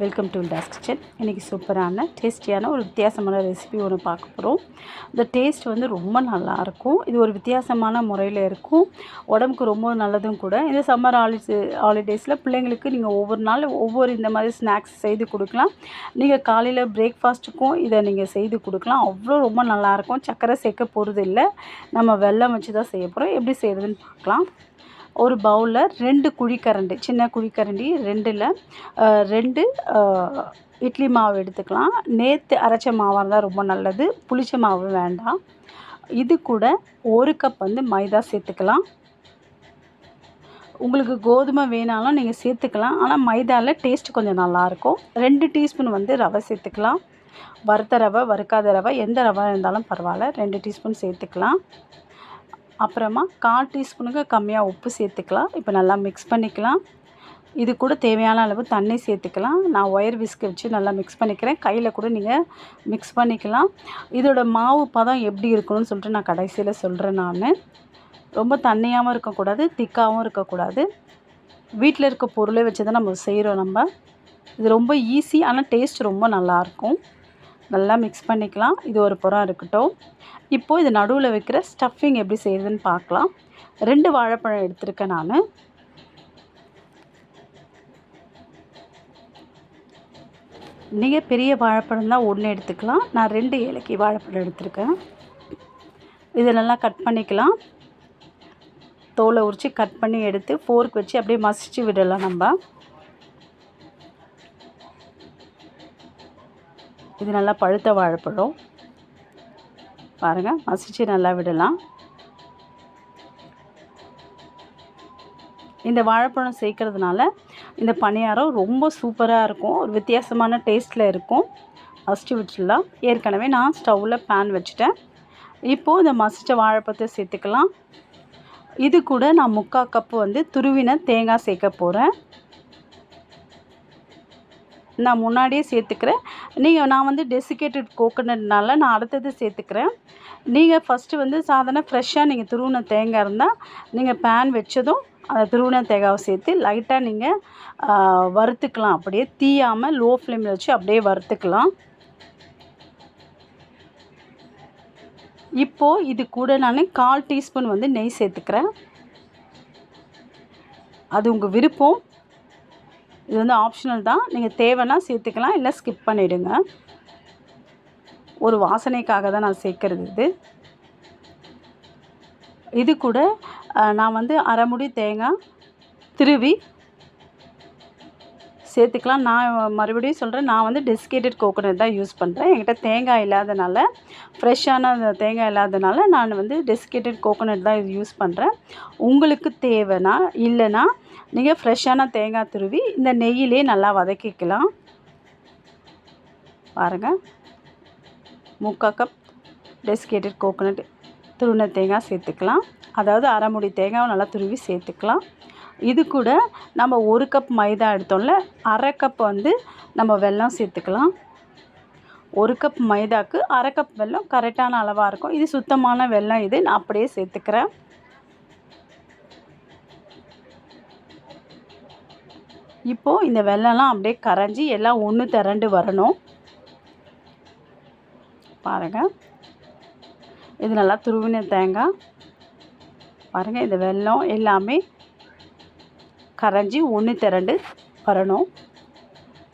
Welcome to toss kitchen இன்றைக்கி சூப்பரான டேஸ்டியான ஒரு வித்தியாசமான ரெசிபி ஒன்று பார்க்க போகிறோம் இந்த டேஸ்ட் வந்து ரொம்ப நல்லாயிருக்கும் இது ஒரு வித்தியாசமான முறையில் இருக்கும். உடம்புக்கு ரொம்ப நல்லதும் கூட. இந்த சம்மர் ஹாலிடே ஹாலிடேஸில் பிள்ளைங்களுக்கு நீங்கள் ஒவ்வொரு நாள் ஒவ்வொரு இந்த மாதிரி ஸ்நாக்ஸ் செய்து கொடுக்கலாம். நீங்கள் காலையில் பிரேக்ஃபாஸ்ட்டுக்கும் இதை நீங்கள் செய்து கொடுக்கலாம். அவ்வளோ ரொம்ப நல்லாயிருக்கும் சர்க்கரை சேர்க்க போகிறது இல்லை நம்ம வெள்ளம் வச்சு தான் செய்ய போகிறோம் எப்படி செய்கிறதுன்னு பார்க்கலாம். ஒரு பவுலில் ரெண்டு குழிக்கரண்டி சின்ன குழிக்கரண்டி ரெண்டில் ரெண்டு இட்லி மாவு எடுத்துக்கலாம். நேற்று அரைச்ச மாவாக இருந்தால் ரொம்ப நல்லது புளிச்ச மாவு வேண்டாம். இது கூட ஒரு கப் வந்து மைதா சேர்த்துக்கலாம். உங்களுக்கு கோதுமை வேணாலும் நீங்கள் சேர்த்துக்கலாம். ஆனால் மைதாவில் டேஸ்ட் கொஞ்சம் நல்லாயிருக்கும் ரெண்டு டீஸ்பூன் வந்து ரவை சேர்த்துக்கலாம். வறுத்த ரவை வறுக்காத ரவை எந்த ரவை இருந்தாலும் பரவாயில்ல. ரெண்டு டீஸ்பூன் சேர்த்துக்கலாம். அப்புறமா கால் டீஸ்பூனுக்கு கம்மியாக உப்பு சேர்த்துக்கலாம். இப்போ நல்லா மிக்ஸ் பண்ணிக்கலாம். இது கூட தேவையான அளவு தண்ணி சேர்த்துக்கலாம். நான் ஒயர் விஸ்க் வச்சு நல்லா மிக்ஸ் பண்ணிக்கிறேன். கையில் கூட நீங்கள் மிக்ஸ் பண்ணிக்கலாம். இதோட மாவு பதம் எப்படி இருக்கணும்னு சொல்லிட்டு நான் கடைசியில் சொல்கிறேன் நான். ரொம்ப தண்ணியாகவும் இருக்கக்கூடாது திக்காகவும் இருக்கக்கூடாது. வீட்டில் இருக்க பொருளை வச்சு தான் நம்ம செய்கிறோம் நம்ம. இது ரொம்ப ஈஸி ஆனால் டேஸ்ட் ரொம்ப நல்லாயிருக்கும் நல்லா மிக்ஸ் பண்ணிக்கலாம். இது ஒரு புறம் இருக்கட்டும். இப்போது இது நடுவில் வைக்கிற ஸ்டஃபிங் எப்படி செய்யுதுன்னு பார்க்கலாம். ரெண்டு வாழைப்பழம் எடுத்திருக்கேன் நான். நீங்கள் பெரிய வாழைப்பழம் தான் ஒன்று எடுத்துக்கலாம். நான் ரெண்டு ஏலக்கி வாழைப்பழம் எடுத்திருக்கேன். இதை நல்லா கட் பண்ணிக்கலாம். தோலை உரித்து கட் பண்ணி எடுத்து ஃபோர்க் வச்சு அப்படியே மசிச்சு விடலாம் நம்ம. இது நல்லா பழுத்த வாழைப்பழம். பாருங்கள் மசிச்சு நல்லா விடலாம். இந்த வாழைப்பழம் சேர்க்கறதுனால இந்த பணியாரம் ரொம்ப சூப்பராக இருக்கும். ஒரு வித்தியாசமான டேஸ்ட்டில் இருக்கும். ஃபஸ்ட்டு விட்டுடலாம். ஏற்கனவே நான் ஸ்டவ்வில் பேன் வச்சுட்டேன். இப்போது இந்த மசித்த வாழைப்பழத்தை சேர்த்துக்கலாம். இது கூட நான் முக்கால் கப்பு வந்து துருவின தேங்காய் சேர்க்க போகிறேன் நான் முன்னாடியே சேர்த்துக்கிறேன். நீங்கள் நான் வந்து டெசிகேட்டட் கோகோனட்னால நான் அடுத்தது சேர்த்துக்கிறேன். நீங்கள் ஃபஸ்ட்டு வந்து சாதாரண ஃப்ரெஷ்ஷாக நீங்கள் துருவின தேங்காய் இருந்தால் நீங்கள் பேன் வச்சதும் அந்த துருவின தேங்காவை சேர்த்து லைட்டாக நீங்கள் வறுத்துக்கலாம். அப்படியே தீயாமல் லோ ஃப்ளேமில் வச்சு அப்படியே வறுத்துக்கலாம். இப்போது இது கூட நான் கால் டீஸ்பூன் வந்து நெய் சேர்த்துக்கிறேன். அது உங்கள் விருப்பம். இது வந்து ஆப்ஷனல் தான். நீங்கள் தேவைன்னா சேர்த்துக்கலாம் இல்லை ஸ்கிப் பண்ணிவிடுங்க ஒரு வாசனைக்காக தான் நான் சேர்க்குறது இது. இது கூட நான் வந்து அரைமுடி தேங்காய் திருவி சேர்த்துக்கலாம். நான் மறுபடியும் சொல்கிறேன் நான் வந்து டெசிகேட்டட் கோகோனட் தான் யூஸ் பண்ணுறேன் என்கிட்ட தேங்காய் இல்லாதனால ஃப்ரெஷ்ஷான தேங்காய் இல்லாதனால நான் வந்து டெசிகேட்டட் கோகோனட் தான் இது யூஸ் பண்ணுறேன் உங்களுக்கு தேவைன்னா இல்லைன்னா நீங்கள் ஃப்ரெஷ்ஷான தேங்காய் துருவி இந்த நெய்யிலே நல்லா வதக்கிக்கலாம். பாருங்கள் முக்கால் கப் டெசிகேட்டட் கோகோனட் துருண தேங்காய் சேர்த்துக்கலாம். அதாவது அரை முடி தேங்காவை நல்லா துருவி சேர்த்துக்கலாம். இது கூட நம்ம ஒரு கப் மைதா எடுத்தோம்ல அரை கப் வந்து நம்ம வெல்லம் சேர்த்துக்கலாம். ஒரு கப் மைதாக்கு அரை கப் வெல்லம் கரெக்டான அளவாக இருக்கும். இது சுத்தமான வெல்லம் இது. நான் அப்படியே சேர்த்துக்கிறேன். இப்போது இந்த வெல்லம்லாம் அப்படியே கரைஞ்சி எல்லாம் ஒன்று திரண்டு வரணும். பாருங்கள் இது நல்லா துருவின தேங்காய். பாருங்கள் இந்த வெல்லம் எல்லாமே கரைஞ்சி ஒன்று திரண்டு வரணும்.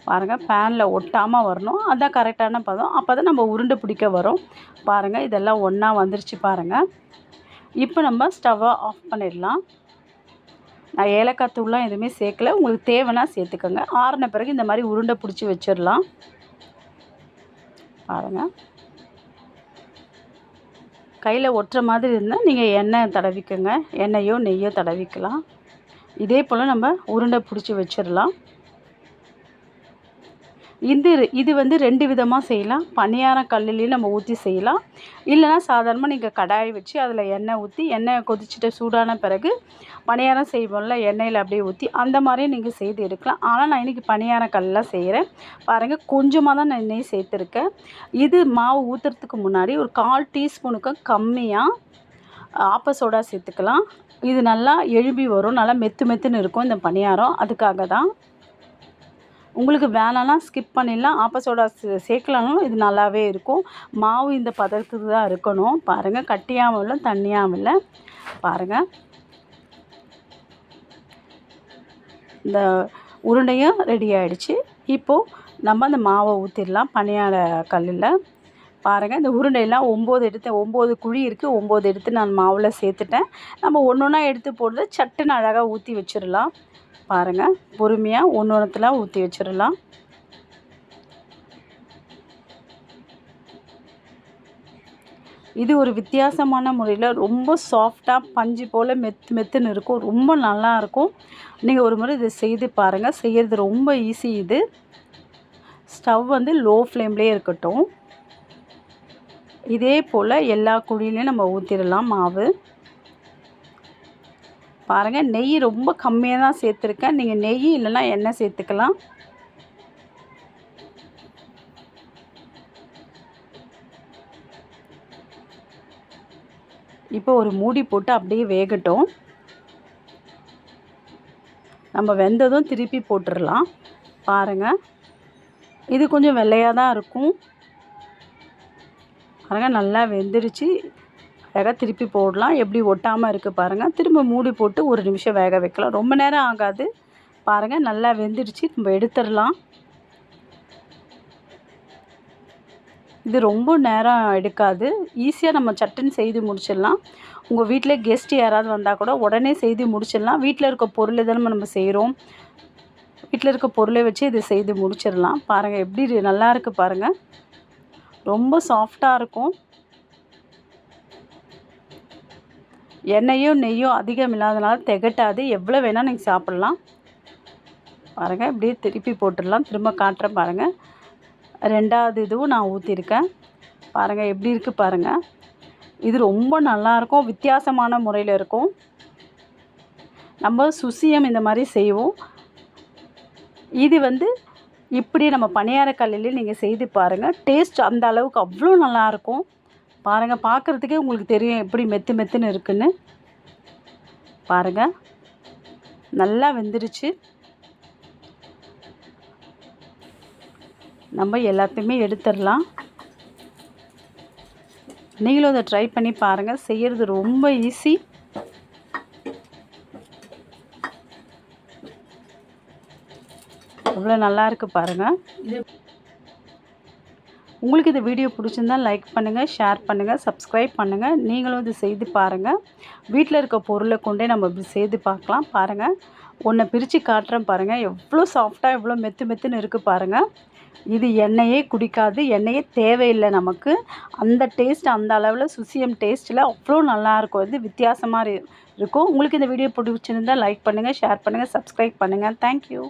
பாருங்கள் பேனில் ஒட்டாமல் வரணும். அதுதான் கரெக்டான பதம். அப்போ தான் நம்ம உருண்டை பிடிக்க வரும். பாருங்கள் இதெல்லாம் ஒன்றா வந்துருச்சு பாருங்கள் இப்போ நம்ம ஸ்டவ்வை ஆஃப் பண்ணிடலாம். நான் ஏலக்காய் தூள்லாம் எதுவுமே சேர்க்கல. உங்களுக்கு தேவைன்னா சேர்த்துக்கோங்க. ஆறின பிறகு இந்த மாதிரி உருண்டை பிடிச்சி வச்சிடலாம். பாருங்கள் கையில் ஒட்டுற மாதிரி இருந்தால் நீங்கள் எண்ணெய் தடவிக்கோங்க. எண்ணெயோ நெய்யோ தடவிக்கலாம். இதே போல் நம்ம உருண்டை பிடிச்சி வச்சிடலாம். இது இது வந்து ரெண்டு விதமாக செய்யலாம். பணியார கல்லுலேயும் நம்ம ஊற்றி செய்யலாம். இல்லைன்னா சாதாரணமாக நீங்கள் கடாய் வச்சு அதில் எண்ணெய் ஊற்றி எண்ணெய் கொதிச்சுட்டு சூடான பிறகு பணியாரம் செய்வோம்ல எண்ணெயில் அப்படியே ஊற்றி அந்த மாதிரியும் நீங்கள் செய்து எடுக்கலாம். ஆனால் நான் இன்றைக்கி பணியார கல்லெலாம் செய்கிறேன் பாருங்கள் கொஞ்சமாக தான் நான் நெய் சேர்த்துருக்கேன். இது மாவு ஊற்றுறதுக்கு முன்னாடி ஒரு கால் டீஸ்பூனுக்கும் கம்மியாக ஆப்ப சோடா சேர்த்துக்கலாம். இது நல்லா எழும்பி வரும். நல்லா மெத்து மெத்துன்னு இருக்கும் இந்த பணியாரம். அதுக்காக தான். உங்களுக்கு வேணாம்னா ஸ்கிப் பண்ணிடலாம். ஆப்ப சோடா இது நல்லாவே இருக்கும். மாவு இந்த பதத்துக்கு தான் இருக்கணும். பாருங்கள் கட்டியாகவும் இல்லை தண்ணியாகவும் இல்லை. பாருங்கள் இந்த உருண்டையும் ரெடி ஆகிடுச்சு இப்போது நம்ம அந்த மாவை ஊற்றிடலாம் பணியார கல்லில். பாருங்கள் இந்த உருண்டையெல்லாம் ஒம்பது எடுத்து ஒம்பது குழி இருக்குது ஒம்பது எடுத்து நான் மாவில் சேர்த்துட்டேன். நம்ம ஒன்று ஒன்றா எடுத்து போடுறது சட்டுன்னு அழகாக ஊற்றி வச்சிடலாம். பாருங்கள் பொறுமையாக ஒன்று ஒன்றுத்துல ஊற்றி வச்சிடலாம். இது ஒரு வித்தியாசமான முறையில் ரொம்ப சாஃப்டாக பஞ்சு போல் மெத்து மெத்துன்னு இருக்கும். ரொம்ப நல்லாயிருக்கும் நீங்கள் ஒரு முறை இதை செய்து பாருங்கள் செய்கிறது ரொம்ப ஈஸி இது. ஸ்டவ் வந்து லோ ஃப்ளேம்லேயே இருக்கட்டும். இதே போல் எல்லா குழியிலையும் நம்ம ஊற்றிடலாம் மாவு. பாருங்கள் நெய் ரொம்ப கம்மியாக தான் சேர்த்துருக்கேன். நீங்கள் நெய் இல்லைன்னா எண்ணெய் சேர்த்துக்கலாம். இப்போ ஒரு மூடி போட்டு அப்படியே வேகட்டும். நம்ம வெந்ததும் திருப்பி போட்டுடலாம். பாருங்கள் இது கொஞ்சம் வெள்ளையாக தான் இருக்கும். பாருங்கள் நல்லா வெந்துருச்சு. அழகாக திருப்பி போடலாம். எப்படி ஒட்டாமல் இருக்குது பாருங்கள் திரும்ப மூடி போட்டு ஒரு நிமிஷம் வேக வைக்கலாம். ரொம்ப நேரம் ஆகாது. பாருங்கள் நல்லா வெந்துருச்சு. நம்ம எடுத்துடலாம். இது ரொம்ப நேரம் எடுக்காது. ஈஸியாக நம்ம சட்டுன்னு செய்து முடிச்சிடலாம். உங்கள் வீட்டில் கெஸ்ட் யாராவது வந்தால் கூட உடனே செய்து முடிச்சிடலாம். வீட்டில் இருக்க பொருளை தானே நம்ம செய்கிறோம் வீட்டில் இருக்க பொருளை வச்சு இதை செய்து முடிச்சிடலாம். பாருங்கள் எப்படி நல்லா இருக்குது பாருங்கள் ரொம்ப சாஃப்டாக இருக்கும். எண்ணெயும் நெய்யும் அதிகம் இல்லாதனால திகட்டாது. எவ்வளோ வேணால் நீங்கள் சாப்பிட்லாம். பாருங்கள் இப்படியே திருப்பி போட்டுடலாம். திரும்ப காட்டுறேன் பாருங்கள் ரெண்டாவது இதுவும் நான் ஊற்றிருக்கேன் பாருங்கள் எப்படி இருக்குது பாருங்கள் இது ரொம்ப நல்லாயிருக்கும் வித்தியாசமான முறையில் இருக்கும். நம்ம சுசியம் இந்த மாதிரி செய்வோம். இது வந்து இப்படி நம்ம பணியார கல்லில் நீங்கள் செய்து பாருங்கள் டேஸ்ட் அந்த அளவுக்கு அவ்வளோ நல்லாயிருக்கும் பாருங்கள் பார்க்குறதுக்கே உங்களுக்கு தெரியும் எப்படி மெத்து மெத்துன்னு இருக்குன்னு. பாருங்கள் நல்லா வெந்துருச்சு. நம்ம எல்லாத்தையுமே எடுத்துடலாம். நீங்களும் அதை ட்ரை பண்ணி பாருங்கள் செய்கிறது ரொம்ப ஈஸி எவ்வளோ நல்லா இருக்குது பாருங்கள் உங்களுக்கு இந்த வீடியோ பிடிச்சிருந்தா லைக் பண்ணுங்கள் ஷேர் பண்ணுங்கள் சப்ஸ்கிரைப் பண்ணுங்கள் நீங்களும் இது செய்து பாருங்கள் வீட்டில் இருக்க பொருளை கொண்டே நம்ம இப்படி செய்து பார்க்கலாம் பாருங்கள் ஒன்றை பிரித்து காட்டுறேன் பாருங்கள் எவ்வளோ சாஃப்டாக எவ்வளோ மெத்து மெத்துன்னு இருக்குது பாருங்கள் இது எண்ணெயே குடிக்காது எண்ணெயே தேவையில்லை நமக்கு. அந்த டேஸ்ட் அந்த அளவில் சுசியம் டேஸ்ட்டில் அவ்வளோ நல்லாயிருக்கும் இது வித்தியாசமாக இருக்கும். உங்களுக்கு இந்த வீடியோ பிடிச்சிருந்தால் லைக் பண்ணுங்கள் ஷேர் பண்ணுங்கள் சப்ஸ்கிரைப் பண்ணுங்கள் தேங்க்யூ